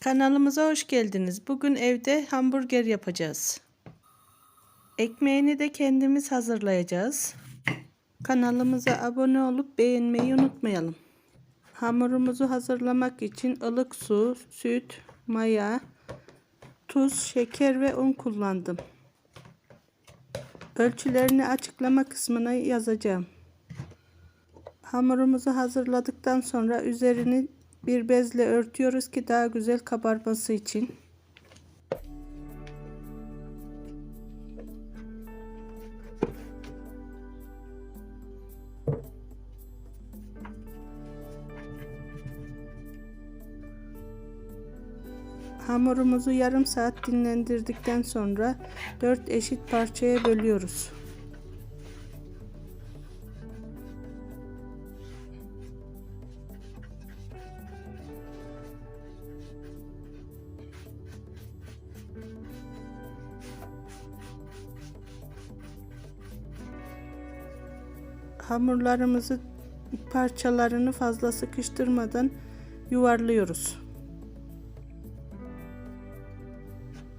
Kanalımıza hoş geldiniz. Bugün evde hamburger yapacağız. Ekmeğini de kendimiz hazırlayacağız. Kanalımıza abone olup beğenmeyi unutmayalım. Hamurumuzu hazırlamak için ılık su, süt, maya, tuz, şeker ve un kullandım. Ölçülerini açıklama kısmına yazacağım. Hamurumuzu hazırladıktan sonra üzerini bir bezle örtüyoruz ki daha güzel kabarması için. Hamurumuzu yarım saat dinlendirdikten sonra 4 eşit parçaya bölüyoruz. Hamurlarımızı parçalarını fazla sıkıştırmadan yuvarlıyoruz.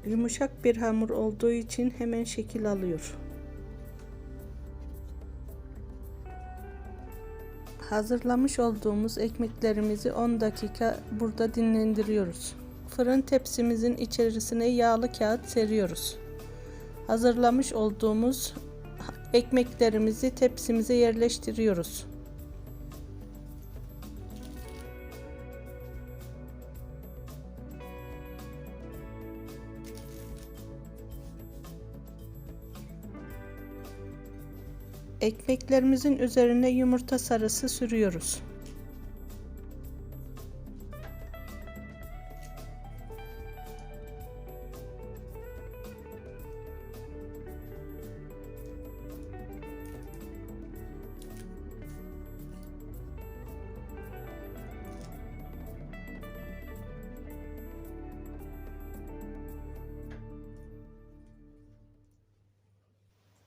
Yumuşak bir hamur olduğu için hemen şekil alıyor. Hazırlamış olduğumuz ekmeklerimizi 10 dakika burada dinlendiriyoruz. Fırın tepsimizin içerisine yağlı kağıt seriyoruz. Hazırlamış olduğumuz ekmeklerimizi tepsimize yerleştiriyoruz. Ekmeklerimizin üzerine yumurta sarısı sürüyoruz.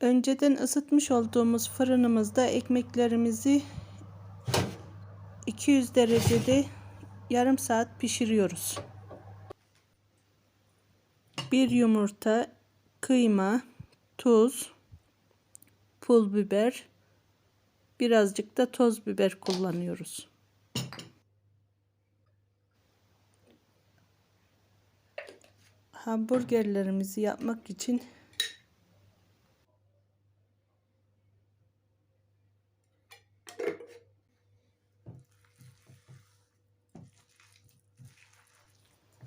Önceden ısıtmış olduğumuz fırınımızda ekmeklerimizi 200 derecede yarım saat pişiriyoruz. Bir yumurta, kıyma, tuz, pul biber, birazcık da toz biber kullanıyoruz. Hamburgerlerimizi yapmak için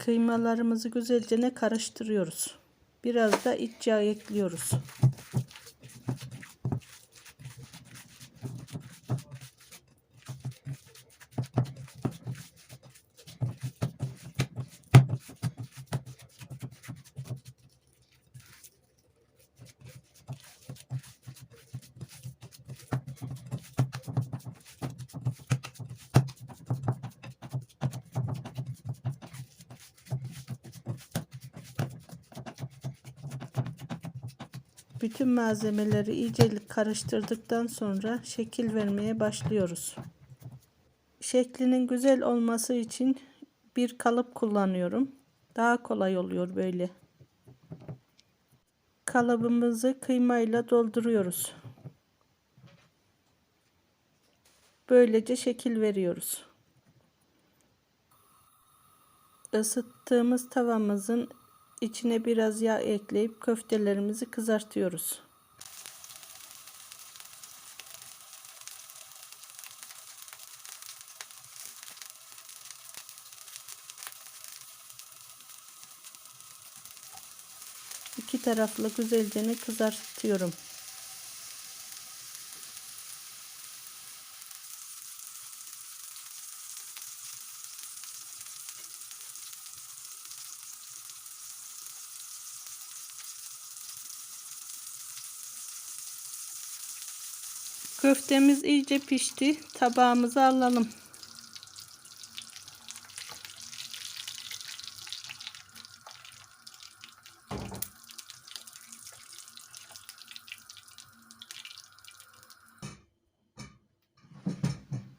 Kıymalarımızı güzelce ne karıştırıyoruz. Biraz da iç yağ ekliyoruz. Bütün malzemeleri iyice karıştırdıktan sonra şekil vermeye başlıyoruz. Şeklinin güzel olması için bir kalıp kullanıyorum. Daha kolay oluyor böyle. Kalıbımızı kıymayla dolduruyoruz. Böylece şekil veriyoruz. Isıttığımız tavamızın içine biraz yağ ekleyip köftelerimizi kızartıyoruz. İki taraflı güzelce kızartıyorum. Köftemiz iyice pişti. Tabağımıza alalım.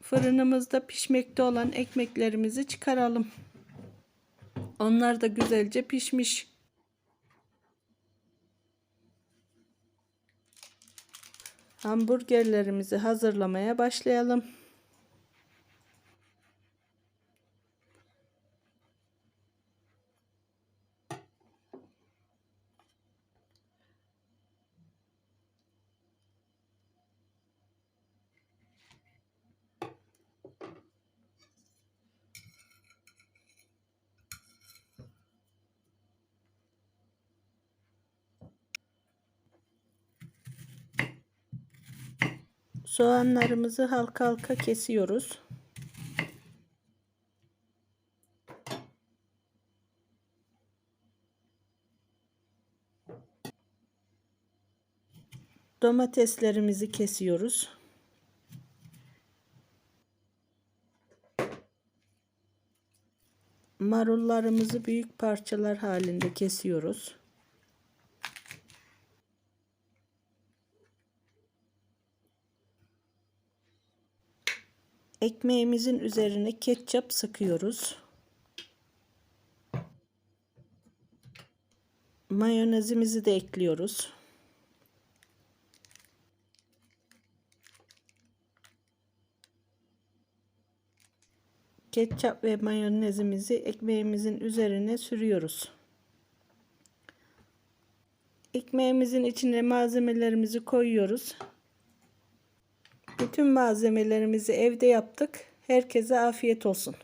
Fırınımızda pişmekte olan ekmeklerimizi çıkaralım. Onlar da güzelce pişmiş. Hamburgerlerimizi hazırlamaya başlayalım. Soğanlarımızı halka halka kesiyoruz. Domateslerimizi kesiyoruz. Marullarımızı büyük parçalar halinde kesiyoruz. Ekmeğimizin üzerine ketçap sıkıyoruz. Mayonezimizi de ekliyoruz. Ketçap ve mayonezimizi ekmeğimizin üzerine sürüyoruz. Ekmeğimizin içine malzemelerimizi koyuyoruz. Bütün malzemelerimizi evde yaptık. Herkese afiyet olsun.